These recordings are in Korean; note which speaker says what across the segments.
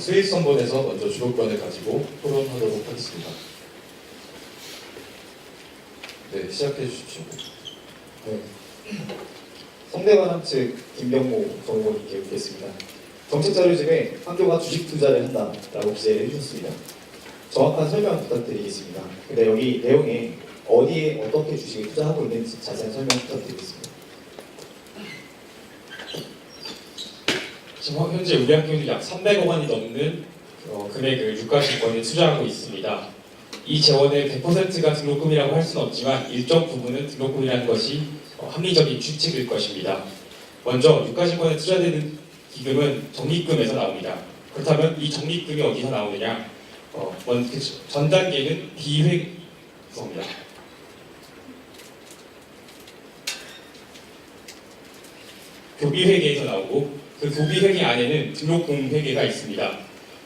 Speaker 1: 수익선본에서 먼저 주도권을 가지고 토론하도록 하겠습니다. 네, 시작해 주십시오.
Speaker 2: 네. 성대관함 측 김병모 정보님께 묻겠습니다. 정책 자료집에 학교가 주식 투자를 한다라고 기재를 해주셨습니다. 정확한 설명 부탁드리겠습니다. 근데 여기 내용에 어디에 어떻게 주식을 투자하고 있는지 자세한 설명 부탁드리겠습니다.
Speaker 3: 지금 현재 우리 학교는 약 300억 원이 넘는 어, 금액을 유가 증권에 투자하고 있습니다. 이 재원의 100%가 등록금이라고 할 수는 없지만 일정 부분은 등록금이라는 것이 어, 합리적인 추측일 것입니다. 먼저 유가 증권에 투자되는 기금은 적립금에서 나옵니다. 그렇다면 이 적립금이 어디서 나오느냐? 어, 먼, 그전 단계는 비회 죄송합니다. 교비회계에서 나오고 그 교비회계 안에는 등록금 회계가 있습니다.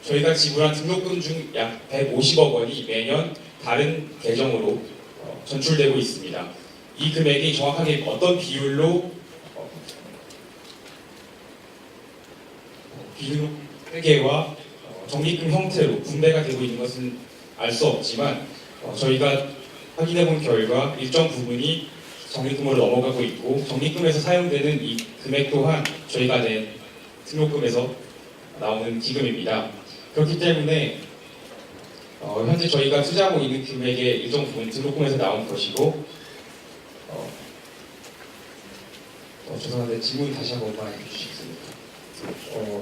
Speaker 3: 저희가 지불한 등록금 중 약 150억 원이 매년 다른 계정으로 어, 전출되고 있습니다. 이 금액이 정확하게 어떤 비율로 어, 비율 회계와 어, 적립금 형태로 분배가 되고 있는 것은 알 수 없지만 어, 저희가 확인해 본 결과 일정 부분이 적립금으로 넘어가고 있고 적립금에서 사용되는 이 금액 또한 저희가 낸 등록금에서 나오는 기금입니다. 그렇기 때문에 어, 현재 저희가 투자하고 있는 금액의 일정 부분 등록금에서 나온 것이고 어, 어, 죄송한데 질문 다시 한 번만 해주시겠습니까?
Speaker 2: 어,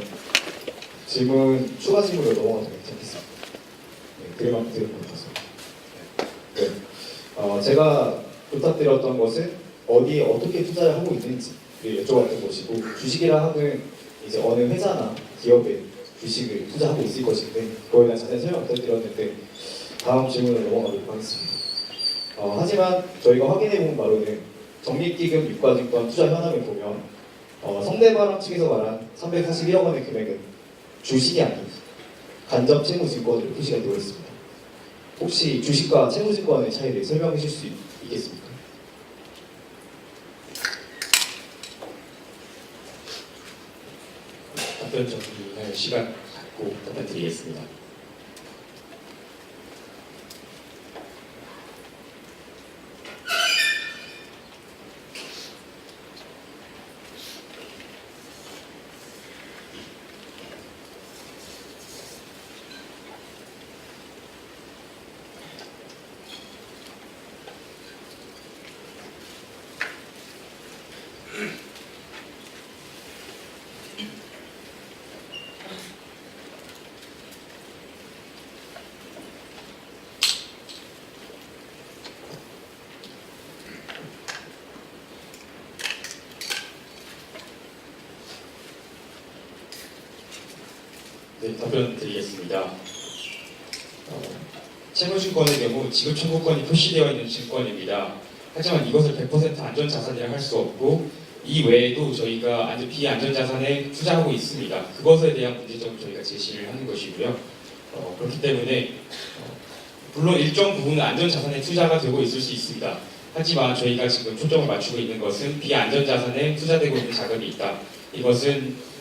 Speaker 2: 질문 추가 질문으로 넘어가도 괜찮겠습니다. 네, 그래만 드릴 것 같아서. 네. 어, 제가 부탁드렸던 것은 어디에 어떻게 투자를 하고 있는지를 여쭤봤던 것이고 주식이라 하는 이제 어느 회사나 기업에 주식을 투자하고 있을 것인데 그거에 대한 자세한 설명 부탁드렸는데 다음 질문으로 넘어가도록 하겠습니다. 어, 하지만 저희가 확인해 본 바로는 적립기금 유가증권 투자 현황을 보면 어, 성대바람 측에서 말한 341억 원의 금액은 주식이 아닌 간접 채무증권으로 표시가 되어 있습니다. 혹시 주식과 채무증권의 차이를 설명해 주실 수 있- 있겠습니까?
Speaker 3: 답변 정리할 시간 갖고 답변 드리겠습니다. 네, 답변 드리겠습니다. 어, 채무증권의 경우 지급 청구권이 표시되어 있는 증권입니다. 하지만 이것을 100% 안전자산이라 할 수 없고 이 외에도 저희가 안전, 비안전자산에 투자하고 있습니다. 그것에 대한 문제점을 저희가 제시를 하는 것이고요. 어, 그렇기 때문에 어, 물론 일정 부분은 안전자산에 투자가 되고 있을 수 있습니다. 하지만 저희가 지금 초점을 맞추고 있는 것은 비안전자산에 투자되고 있는 자금이 있다. 이것은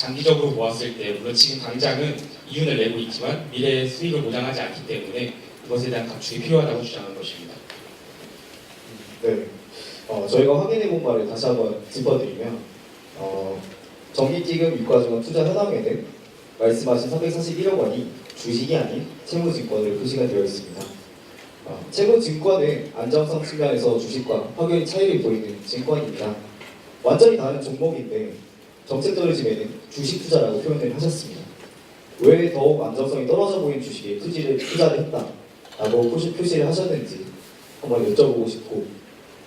Speaker 3: 장기적으로 보았을 때 물론 지금 당장은 이윤을 내고 있지만 미래의 수익을 보장하지 않기 때문에 이것에 대한 감축이 필요하다고 주장한 것입니다.
Speaker 2: 네. 어, 저희가 확인해 본 바를 다시 한번 짚어드리면 어, 정기기금 유가증권 투자 현황에는 말씀하신 341억 원이 주식이 아닌 채무증권으로 표시가 되어 있습니다. 어, 채무증권은 안정성 측면에서 주식과 확연히 차이를 보이는 증권입니다. 완전히 다른 종목인데 정책 떨어짐에는 주식 투자라고 표현을 하셨습니다. 왜 더욱 안정성이 떨어져 보이는 주식에 투지를, 투자를 했다라고 표시, 표시를 하셨는지 한번 여쭤보고 싶고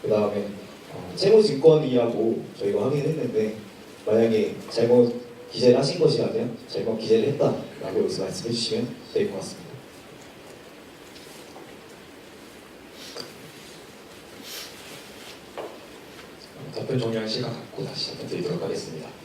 Speaker 2: 그 다음에 어, 채무증권이라고 저희가 확인했는데 만약에 잘못 기재를 하신 것이라면 잘못 기재를 했다라고 여기서 말씀해 주시면 될 것 같습니다.
Speaker 3: 어, 답변 정리할 시간 갖고 다시 답변 드리도록 하겠습니다.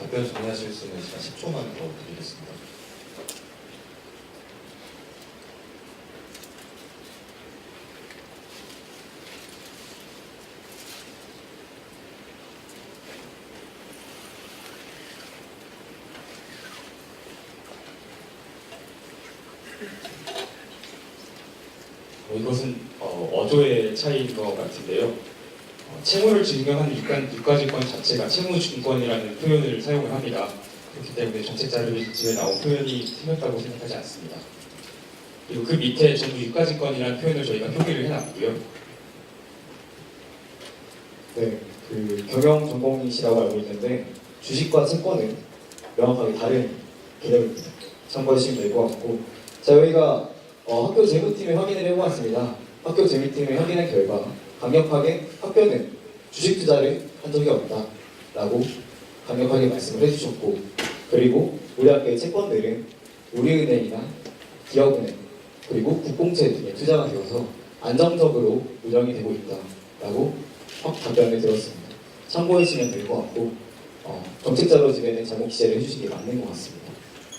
Speaker 1: 답변 정리하실 수 있는 시간 10초만 더 드리겠습니다.
Speaker 3: 어, 이것은 어, 어조의 차이인 것 같은데요. 어, 채무를 증명하는 유가, 유가증권 자체가 채무증권이라는 표현을 사용을 합니다. 그렇기 때문에 정책 자료집에 나온 표현이 틀렸다고 생각하지 않습니다. 그리고 그 밑에 전부 유가증권이라는 표현을 저희가 표기를 해놨고요.
Speaker 2: 네, 그 경영 전공이시라고 알고 있는데 주식과 채권은 명확하게 다른 개념입니다. 참고해 주시면 될 것 같고 자 여기가 어, 학교 재무팀에 확인을 해보았습니다. 학교 재무팀에 확인한 결과 강력하게 학교는 주식 투자를 한 적이 없다라고 강력하게 말씀을 해주셨고 그리고 우리 학교의 채권들은 우리은행이나 기업은행 그리고 국공채 등에 투자가 되어서 안정적으로 운영이 되고 있다라고 확 답변을 들었습니다. 참고해 주시면 될 것 같고 어, 정책자료 집에는 잘못 기재를 해주시기 맞는 것 같습니다.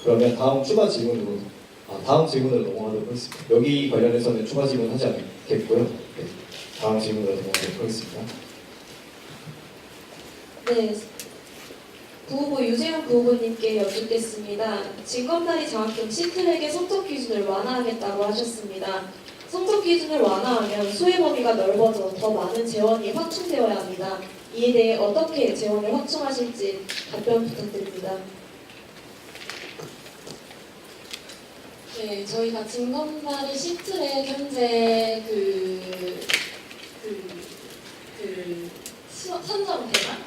Speaker 2: 그러면 다음 추가 질문으로 아, 다음 질문으로 넘어가도록 하겠습니다. 여기 관련해서는 추가 질문 하지 않겠고요. 네, 다음 질문으로 넘어가도록 하겠습니다.
Speaker 4: 네. 구후보 유재현 구후보님께 여쭙겠습니다. 진검다리 장학금 시트랙의 성적 기준을 완화하겠다고 하셨습니다. 성적 기준을 완화하면 소외 범위가 넓어져 더 많은 재원이 확충되어야 합니다. 이에 대해 어떻게 재원을 확충하실지 답변 부탁드립니다.
Speaker 5: 네, 저희가 진검다리 시트랙 현재 그, 그, 그 수- 선정 대상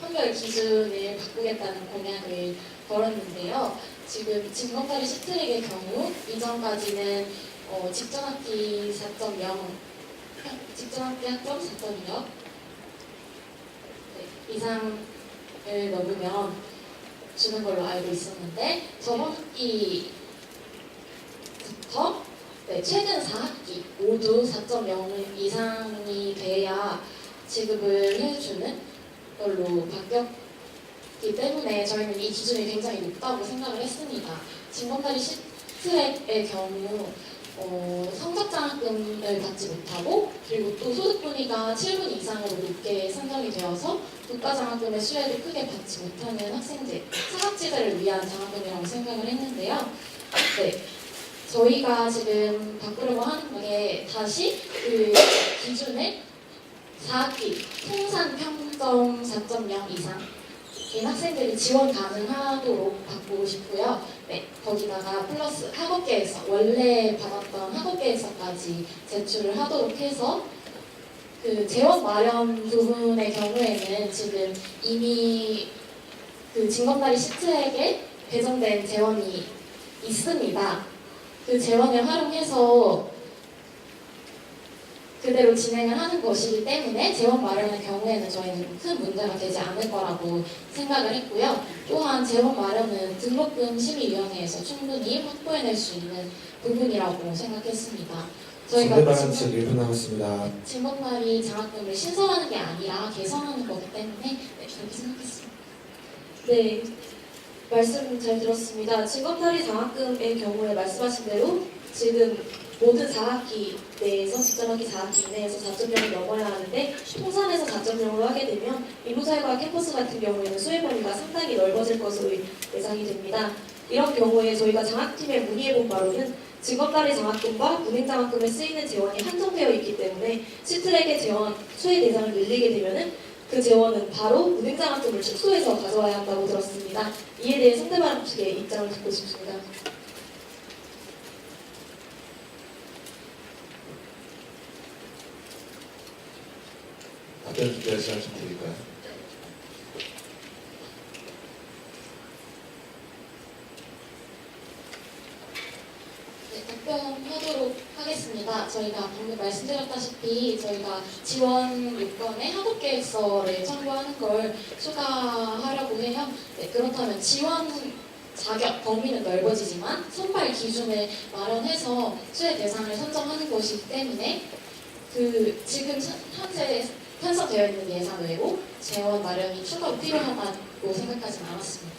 Speaker 5: 판별 기준을 바꾸겠다는 공약을 걸었는데요. 지금 진검다리 시트랙의 경우 이전까지는 어, 직전학기 4.0 직전학기 학점 4.0 네, 이상을 넘으면 주는 걸로 알고 있었는데 저번 학기 부터 네, 최근 4학기 모두 4.0 이상이 돼야 지급을 해주는 걸로 바뀌었기 때문에 저희는 이 기준이 굉장히 높다고 생각을 했습니다. 진검다리 시트랙의 경우 어, 성적장학금을 받지 못하고 그리고 또 소득분위가 7분 이상으로 높게 산정이 되어서 국가장학금의 수혜를 크게 받지 못하는 학생들, 사각지대를 위한 장학금이라고 생각을 했는데요. 네, 저희가 지금 바꾸려고 하는 게 다시 그 기준을 4학기 통산 평점 4.0 이상 인 학생들이 지원 가능하도록 바꾸고 싶고요. 네, 거기다가 플러스 학업계획서 원래 받았던 학업계획서까지 제출을 하도록 해서 그 재원 마련 부분의 경우에는 지금 이미 그 징검다리 시트액에 배정된 재원이 있습니다. 그 재원을 활용해서 그대로 진행을 하는 것이기 때문에 재원 마련의 경우에는 저희는 큰 문제가 되지 않을 거라고 생각을 했고요. 또한 재원 마련은 등록금 심의위원회에서 충분히 확보해낼 수 있는 부분이라고 생각했습니다. 저희가
Speaker 6: 상대방은
Speaker 5: 지금
Speaker 6: 지금 1분 남았습니다.
Speaker 5: 진검다리 장학금을 신설하는 게 아니라 개선하는 거기 때문에 네, 그렇게 생각했습니다.
Speaker 4: 네, 말씀 잘 들었습니다. 진검다리 장학금의 경우에 말씀하신 대로 지금 모든 4학기 내에서 직전학기 4학기 이내에서 4.0을 넘어야 하는데 통산에서 4.0으로 하게 되면 인문사회과 캠퍼스 같은 경우에는 수혜 범위가 상당히 넓어질 것으로 예상이 됩니다. 이런 경우에 저희가 장학팀에 문의해본 바로는 직업다리 장학금과 문행장학금에 쓰이는 재원이 한정되어 있기 때문에 시트랙의 재원 수혜 대상을 늘리게 되면은 그 재원은 바로 문행장학금을 축소해서 가져와야 한다고 들었습니다. 이에 대해 상대방 측의 입장을 듣고 싶습니다.
Speaker 1: 시간 좀 드릴까요?
Speaker 5: 네, 답변하도록 하겠습니다. 저희가 방금 말씀드렸다시피 저희가 지원 요건에 학업계획서를 첨부하는 걸 추가하려고 해요. 네, 그렇다면 지원 자격 범위는 넓어지지만 선발 기준을 마련해서 수혜 대상을 선정하는 것이기 때문에 그 지금 현- 현재 편성되어 있는 예산 외로 재원 마련이 추가로 필요하다는 있고 생각하진 않았습니다.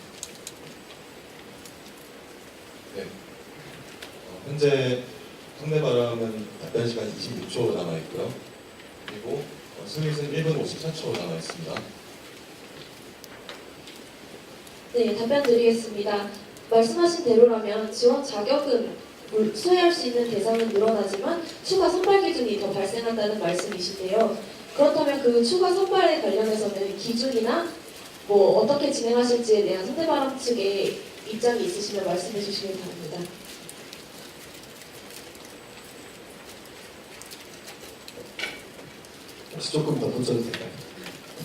Speaker 1: 어, 현재 상대 발언은 답변 시간 26초 남아 있고요. 그리고 어, 스윗은 1분 54초 남아 있습니다.
Speaker 4: 네, 답변 드리겠습니다. 말씀하신 대로라면 지원 자격은 물- 수혜할 수 있는 대상은 늘어나지만 추가 선발 기준이 더 발생한다는 말씀이신데요. 그렇다면 그 추가 선발에 관련해서는 기준이나 뭐 어떻게 진행하실지에 대한 상대방 측의 입장이 있으시면 말씀해 주시기 바랍니다.
Speaker 2: 혹시 조금 더 붙여도 될까요?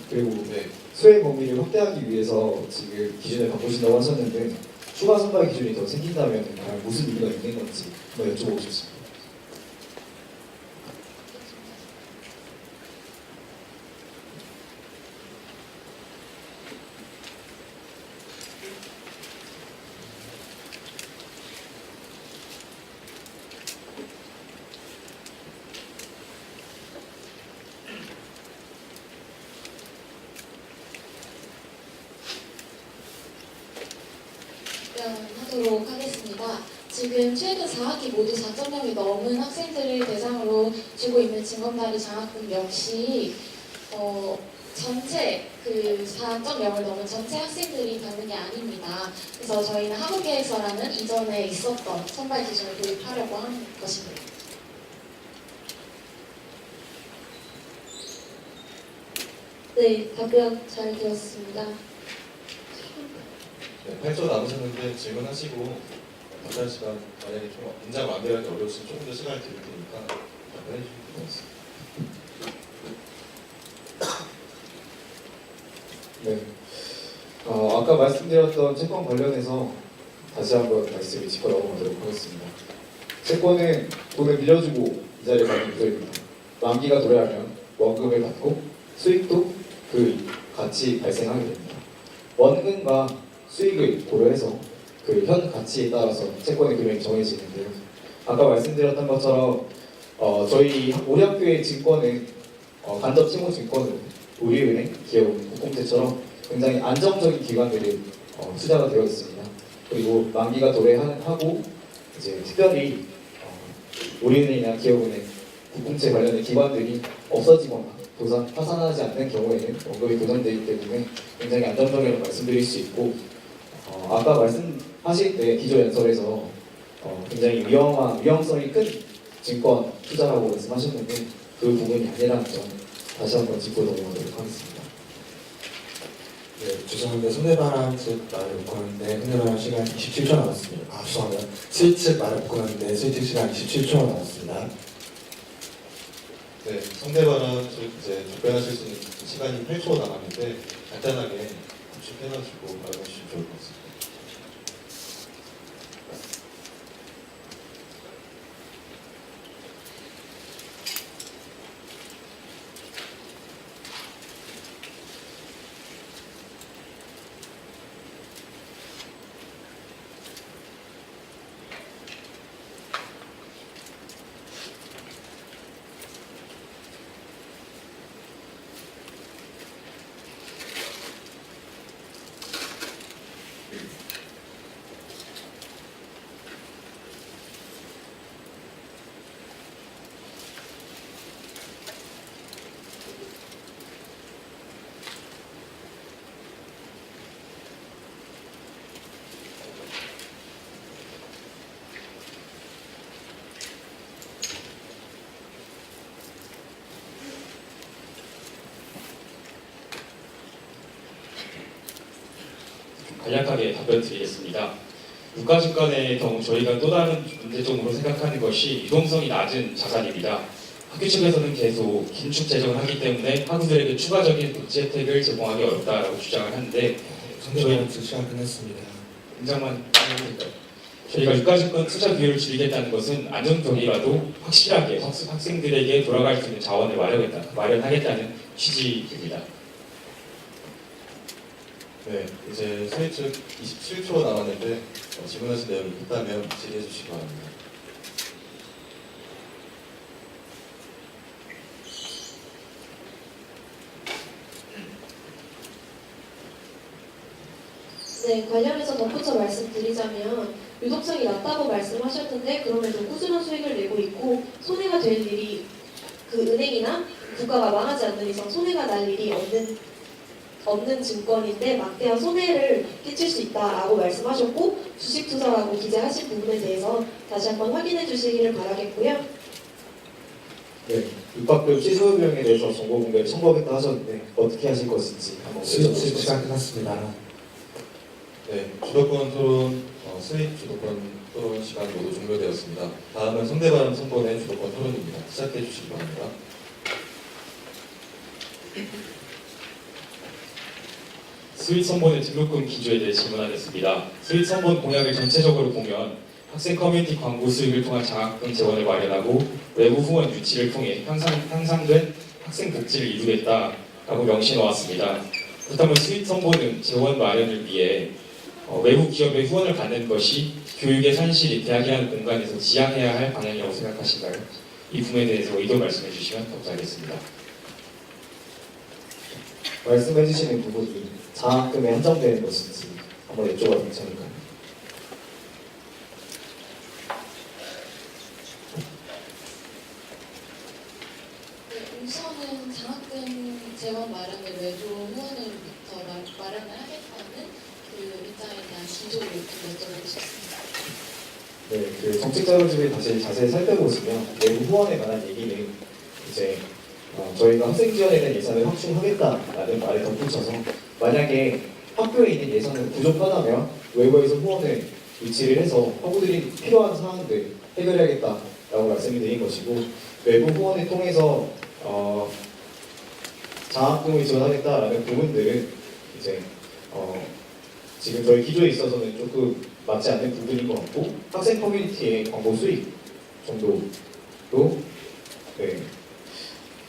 Speaker 2: 그리고
Speaker 1: 네,
Speaker 2: 수혜 범위를 확대하기 위해서 지금 기준을 바꾸신다고 하셨는데 추가 선발 기준이 더 생긴다면 과연 무슨 이유가 있는 건지 한번 여쭤보고 싶습니다.
Speaker 5: 답변하도록 하겠습니다. 지금 최근 4학기 모두 4.0이 넘은 학생들을 대상으로 주고 있는 진검다리 장학금 역시 어, 전체 그 4.0을 넘은 전체 학생들이 받는 게 아닙니다. 그래서 저희는 학업계획서라는 이전에 있었던 선발 기준을 도입하려고 하는 것입니다.
Speaker 4: 네, 답변 잘 들었습니다.
Speaker 1: 네 8초 남으셨는데 질문하시고 답변 시간 만약에 좀 인장 완비하기 어려우시면 조금 더 시간을 드릴 테니까 답변해 주시면 될 것 같습니다.
Speaker 2: 네. 어, 아까 말씀드렸던 채권 관련해서 다시 한번 말씀을 짚어 넘어가도록 하겠습니다. 채권은 돈을 빌려주고 이자를 받는 구조입니다. 만기가 도래하면 원금을 받고 수익도 그 같이 발생하게 됩니다. 원금과 수익을 고려해서 그 현 가치에 따라서 채권의 금액이 정해지는데요. 아까 말씀드렸던 것처럼 어, 저희 우리 학교의 증권은 어, 간접 채무 증권으로 우리은행, 기업은행, 국공채처럼 굉장히 안정적인 기관들이 어, 투자가 되어 있습니다. 그리고 만기가 도래하고 이제 특별히 어, 우리은행이나 기업은행, 국공채 관련된 기관들이 없어지거나 도산, 파산하지 않는 경우에는 원금이 도산되기 때문에 굉장히 안정적이라고 말씀드릴 수 있고 어, 아까 말씀 하실 때 기조 연설에서 어, 굉장히 위험한 위험성이 큰 증권 투자라고 말씀하셨는데 그 부분이 아니라는 점 다시 한번 짚고 넘어가도록 하겠습니다.
Speaker 6: 네, 죄송합니다. 손해바람 측 말을 못 하는데 손해바람 시간 27초 남았습니다. 아, 죄송합니다. 스위측 말을 못 하는데 스위측 시간 27초 남았습니다.
Speaker 1: 네, 상대 발언 즉 이제 답변하실 수 있는 시간이 8초 남았는데 간단하게 구축해가지고 말해 주시면 좋을 것 같습니다.
Speaker 3: 간략하게 답변 드리겠습니다. 유가증권의 경우 저희가 또 다른 문제점으로 생각하는 것이 유동성이 낮은 자산입니다. 학교 측에서는 계속 긴축 재정을 하기 때문에 학우들에게 추가적인 복지 혜택을 제공하기 어렵다라고 주장을 하는데
Speaker 6: 측 시간 끝났습니다.
Speaker 3: 해볼까요? 저희가 유가증권 투자 비율을 줄이겠다는 것은 안정적이라도 확실하게 학- 학생들에게 돌아갈 수 있는 자원을 마련하겠다, 마련하겠다는 취지입니다.
Speaker 1: 네, 이제 스위측 27초 남았는데 어, 질문하신 내용이 있다면 질의해 주시기 바랍니다.
Speaker 4: 네, 관련해서 덧붙여 말씀드리자면 유동성이 낮다고 말씀하셨는데 그럼에도 꾸준한 수익을 내고 있고 손해가 될 일이 그 은행이나 국가가 망하지 않는 이상 손해가 날 일이 없는 없는 증권인데 막대한 손해를 끼칠 수 있다라고 말씀하셨고 주식 투자라고 기재하신 부분에 대해서 다시 한번 확인해 주시기를 바라겠고요.
Speaker 2: 네, 입학금 취소 비용에 대해서 정보 공개를 청구하겠다 하셨는데 어떻게 하실 것인지 한번 여쭤보겠습니다.
Speaker 6: 시간 끝났습니다.
Speaker 1: 네, 주도권 토론, 어, 수익 주도권 토론 시간 모두 종료되었습니다. 다음은 상대방 선본의 주도권 토론입니다. 시작해 주시기 바랍니다.
Speaker 3: 스윗 선본의 등록금 기조에 대해 질문하겠습니다. 스윗 선본 공약을 전체적으로 보면 학생 커뮤니티 광고 수익을 통한 장학금 재원을 마련하고 외부 후원 유치를 통해 향상, 향상된 학생 복지를 이루겠다라고 명시해 놓았습니다. 그렇다면 스윗 선본은 재원 마련을 위해 어, 외부 기업의 후원을 받는 것이 교육의 산실이 대학이라는 공간에서 지향해야 할 방향이라고 생각하신가요? 이 부분에 대해서 의도 말씀해 주시면 감사하겠습니다.
Speaker 2: 말씀해 주시는 부분이 장학금에 한정되는 것인지 한번 여쭤봐도 괜찮을까요?
Speaker 5: 네, 우선은 장학금 재원 마련을 외부 후원으로부터 마- 마련을 하겠다는 그 입장에 대한 기조를 좀 여쭤보고 싶습니다.
Speaker 2: 네, 그 정책 자료집을 다시 자세히 살펴보시면 내부 후원에 관한 얘기는 이제 어, 저희가 학생 지원에 대한 예산을 확충하겠다라는 말에 덧붙여서 만약에 학교에 있는 예산을 부족하다면 외부에서 후원을 유치를 해서 학우들이 필요한 사항들 해결해야겠다라고 말씀을 드린 것이고 외부 후원을 통해서 어, 장학금을 지원하겠다라는 부분들은 이제 어, 지금 저희 기조에 있어서는 조금 맞지 않는 부분인 것 같고 학생 커뮤니티의 광고 수익 정도로 네,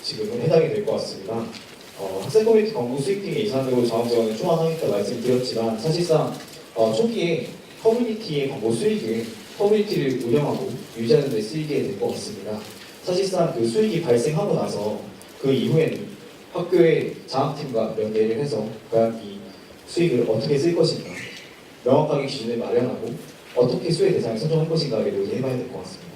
Speaker 2: 지금은 해당이 될 것 같습니다. 어, 학생 커뮤니티 광고 수익 등의 예산으로 장학 지원을 초안하겠다 말씀드렸지만 사실상 어, 초기에 커뮤니티의 광고 수익은 커뮤니티를 운영하고 유지하는 데 쓰이게 될 것 같습니다. 사실상 그 수익이 발생하고 나서 그 이후에는 학교의 장학팀과 연계를 해서 과연 이 수익을 어떻게 쓸 것인가 명확하게 기준을 마련하고 어떻게 수혜 대상을 선정할 것인가를 논의해봐야 될 것 같습니다.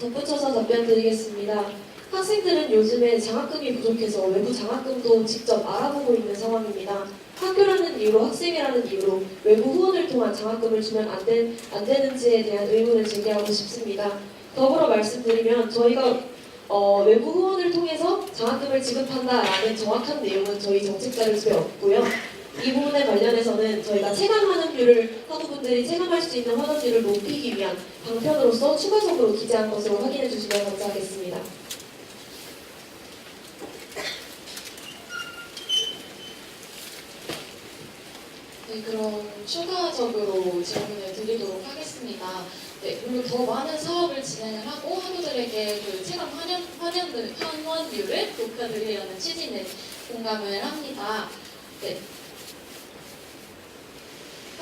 Speaker 4: 덧붙여서 답변 드리겠습니다. 학생들은 요즘에 장학금이 부족해서 외부 장학금도 직접 알아보고 있는 상황입니다. 학교라는 이유로 학생이라는 이유로 외부 후원을 통한 장학금을 주면 안, 된, 안 되는지에 대한 의문을 제기하고 싶습니다. 더불어 말씀드리면 저희가 어, 외부 후원을 통해서 장학금을 지급한다라는 정확한 내용은 저희 정책 자료집에 없고요. 이 부분에 관련해서는 저희가 체감 환원율을 학우분들이 체감할 수 있는 환원율을 높이기 위한 방편으로서 추가적으로 기재한 것으로 확인해 주시면 감사하겠습니다.
Speaker 5: 네, 그럼 추가적으로 질문을 드리도록 하겠습니다. 네, 그리고 더 많은 사업을 진행을 하고 학우들에게 그 체감 환원, 환원, 환원율을 높여드리려는 취지는 공감을 합니다. 네.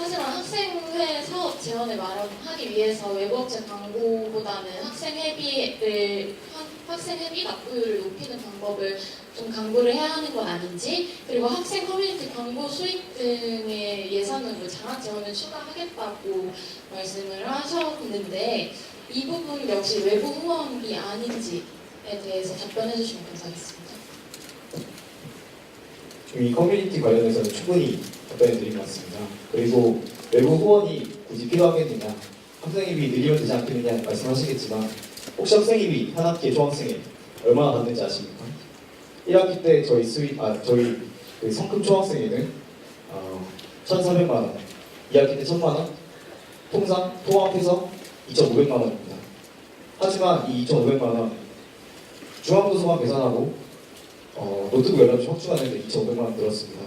Speaker 5: 하지만 학생회 사업 재원을 마련하기 위해서 외부업체 광고보다는 학생 회비를 학- 학생 회비 납부율을 높이는 방법을 좀 강구를 해야 하는 건 아닌지 그리고 학생 커뮤니티 광고 수익 등의 예산으로 장학 지원을 추가하겠다고 말씀을 하셨는데 이 부분 역시 외부 후원이 아닌지에 대해서 답변해 주시면 감사하겠습니다.
Speaker 2: 이 커뮤니티 관련해서는 충분히 답변을 드린 것 같습니다. 그리고 외부 후원이 굳이 필요하겠느냐, 학생입이 늘리면 되지 않겠느냐 말씀하시겠지만 혹시 학생입이 한 학기에 초학생에 얼마나 받는지 아십니까? 1학기 때 저희 수익, 아 저희 그 성큼 초학생에는 어, 1,400만 원, 2학기 때 1,000만 원, 통상 통합해서 2,500만 원입니다. 하지만 이 2,500만 원 중앙도서관 계산하고 어, 노트북 연락비 확충하는데 2,500만 원 들었습니다.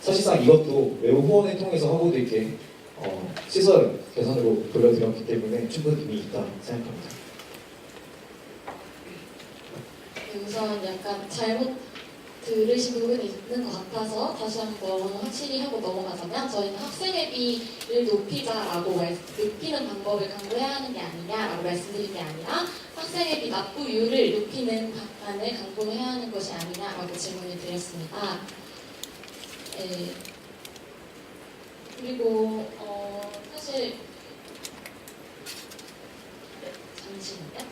Speaker 2: 사실상 이것도 외부 후원을 통해서 학우들께 어, 시설 개선으로 돌려드렸기 때문에 충분히 의미 있다 생각합니다.
Speaker 5: 네, 우선 약간 잘못 들으신 부분이 있는 것 같아서 다시 한번 확실히 하고 넘어가자면 저희는 학생회비를 높이자라고 말, 높이는 방법을 강구해야 하는 게 아니냐라고 말씀드린 게 아니라 학생회비 납부율을 높이는 방안을 강구해야 하는 것이 아니냐라고 질문을 드렸습니다. 네. 그리고 어, 사실 네, 잠시만요.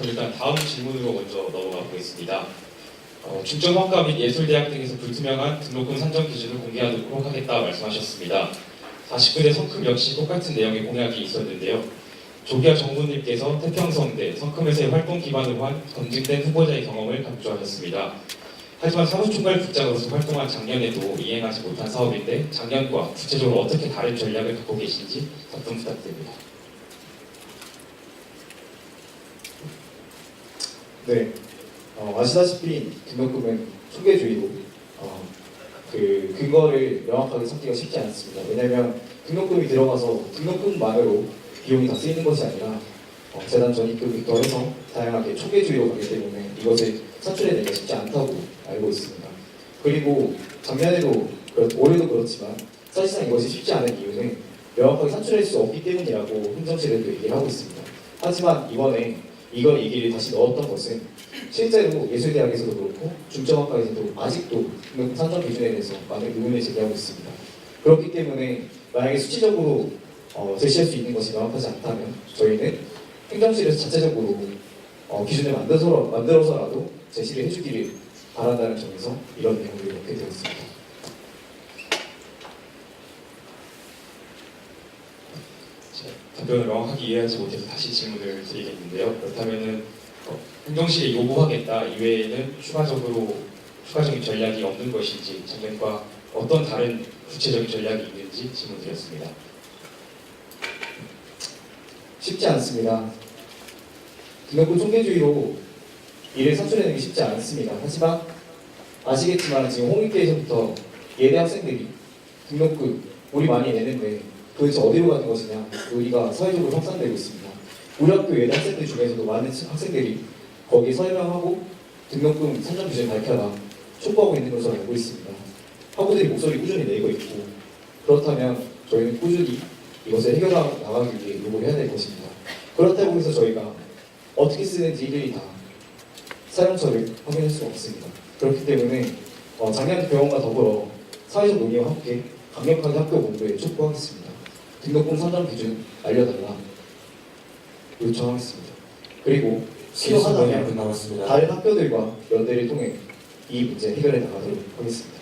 Speaker 3: 그럼 일단 다음 질문으로 먼저 넘어가 보겠습니다. 어, 중점학과 및 예술대학 등에서 불투명한 등록금 산정 기준을 공개하도록 하겠다 말씀하셨습니다. 49대 성큼 역시 똑같은 내용의 공약이 있었는데요. 조기아 정부님께서 태평성대 성큼에서의 활동 기반으로 한 검증된 후보자의 경험을 강조하셨습니다. 하지만 사무총괄 국장으로서 활동한 작년에도 이행하지 못한 사업인데 작년과 구체적으로 어떻게 다른 전략을 갖고 계신지 답변 부탁드립니다.
Speaker 2: 네, 어, 아시다시피 등록금은 초계주의로 어, 그 근거를 명확하게 찾기가 쉽지 않습니다. 왜냐하면 등록금이 들어가서 등록금만으로 비용이 다 쓰이는 것이 아니라 어, 재단 전입금부터 해서 다양하게 초계주의로 가기 때문에 이것을 산출해내기가 쉽지 않다고 알고 있습니다. 그리고 작년에도 올해도 그렇지만 사실상 이것이 쉽지 않은 이유는 명확하게 산출할 수 없기 때문이라고 행정실에도 얘기를 하고 있습니다. 하지만 이번에 이걸 얘기를 다시 넣었던 것은 실제로 예술대학에서도 그렇고 중점학과에서도 아직도 산정 기준에 대해서 많은 의문을 제기하고 있습니다. 그렇기 때문에 만약에 수치적으로 어, 제시할 수 있는 것이 명확하지 않다면 저희는 행정실에서 자체적으로 어, 기준을 만들어서, 만들어서라도 제시를 해주기를 바란다는 점에서 이런 내용을 넣게 되었습니다.
Speaker 3: 제 답변을 명확하게 이해하지 못해서 다시 질문을 드리겠는데요. 그렇다면은 어, 행정실에 요구하겠다 이외에는 추가적으로 추가적인 전략이 없는 것인지 작년과 어떤 다른 구체적인 전략이 있는지 질문드렸습니다.
Speaker 2: 쉽지 않습니다. 등록금 총계주의로 일을 산출해내는 게 쉽지 않습니다. 하지만 아시겠지만 지금 홈리케에서부터 예대 학생들이 등록금 우리 많이 내는데 도대체 어디로 가는 것이냐 우리가 사회적으로 확산되고 있습니다. 우리 학교 예대 학생들 중에서도 많은 학생들이 거기에 설명하고 등록금 산정 기준 밝혀라 촉구하고 있는 것으로 알고 있습니다. 학우들이 목소리 꾸준히 내고 있고 그렇다면 저희는 꾸준히 이것을 해결해 나가기 위해 노력을 해야 될 것입니다. 그렇다고 해서 저희가 어떻게 쓰는지 일일이 다 사용처를 확인할 수가 없습니다. 그렇기 때문에 어, 작년 병원과 더불어 사회적 논의와 함께 강력하게 학교 공부에 촉구하겠습니다. 등록금 산정 기준 알려달라 요청하겠습니다. 그리고
Speaker 6: 남았습니다.
Speaker 2: 다른 학교들과 연대를 통해 이 문제 해결해 나가도록 하겠습니다.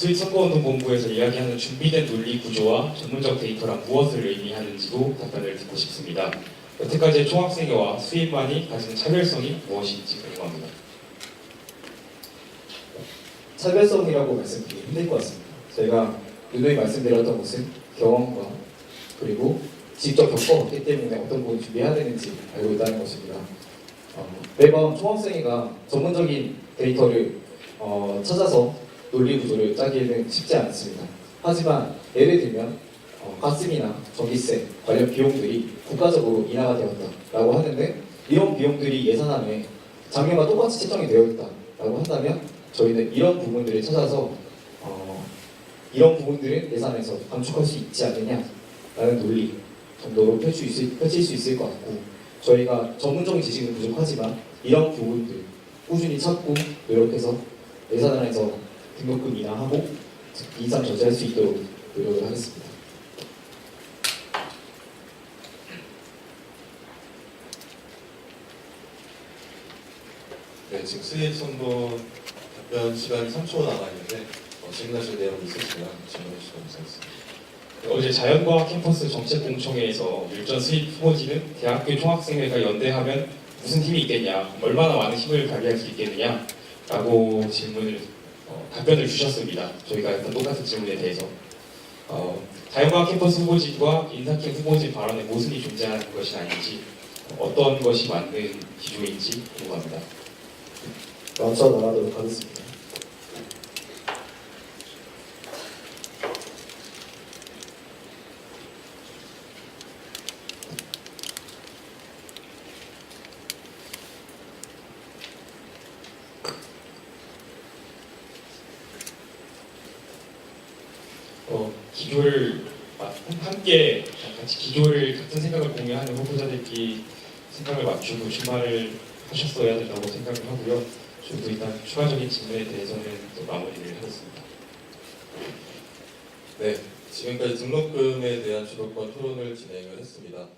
Speaker 3: 수익선거운동 본부에서 이야기하는 준비된 논리 구조와 전문적 데이터란 무엇을 의미하는지도 답변을 듣고 싶습니다. 여태까지의 총학생회와 수입만이 가진 차별성이 무엇인지 궁금합니다.
Speaker 2: 차별성이라고 말씀드리기 힘들 것 같습니다. 저희가 누누이 말씀드렸던 것은 경험과 그리고 직접 겪어봤기 때문에 어떤 부분 준비해야 되는지 알고 있다는 것입니다. 어, 매번 총학생회가 전문적인 데이터를 어, 찾아서 논리 구조를 짜기에는 쉽지 않습니다. 하지만 예를 들면 어, 가스비나 전기세 관련 비용들이 국가적으로 인하가 되었다라고 하는데 이런 비용들이 예산안에 작년과 똑같이 책정이 되어 있다라고 한다면 저희는 이런 부분들을 찾아서 어, 이런 부분들을 예산에서 감축할 수 있지 않느냐라는 논리 정도로 펼칠 수, 있을, 펼칠 수 있을 것 같고 저희가 전문적인 지식은 부족하지만 이런 부분들 꾸준히 찾고 노력해서 예산안에서 등록금 인하하고 인상 저지할 수 있도록 노력을 하겠습니다.
Speaker 1: 네, 지금 수입 선거 답변 시간이 3초 남아 있는데 어, 질문하실 내용이 있으시면 질문해 주시면 감사하겠습니다.
Speaker 3: 어제 자연과학 캠퍼스 정책공청회에서 율전 수입 후보지는 대학교 총학생회가 연대하면 무슨 힘이 있겠냐, 얼마나 많은 힘을 발휘할 수 있겠느냐 라고 질문을 어, 답변을 주셨습니다. 저희가 했던 똑같은 질문에 대해서 어, 자연과학 캠퍼스 후보진과 인사팀 후보진 발언에 모순이 존재하는 것이 아닌지 어떤 것이 맞는 기조인지 궁금합니다.
Speaker 2: 맞춰 나가도록 하겠습니다.
Speaker 3: 기조를 마- 함께 같이 기조를 같은 생각을 공유하는 후보자들끼리 생각을 맞추고 출마를 하셨어야 된다고 생각을 하고요. 그리고 일단 추가적인 질문에 대해서는 또 마무리를 하겠습니다.
Speaker 1: 네, 지금까지 등록금에 대한 주도권 토론을 진행을 했습니다.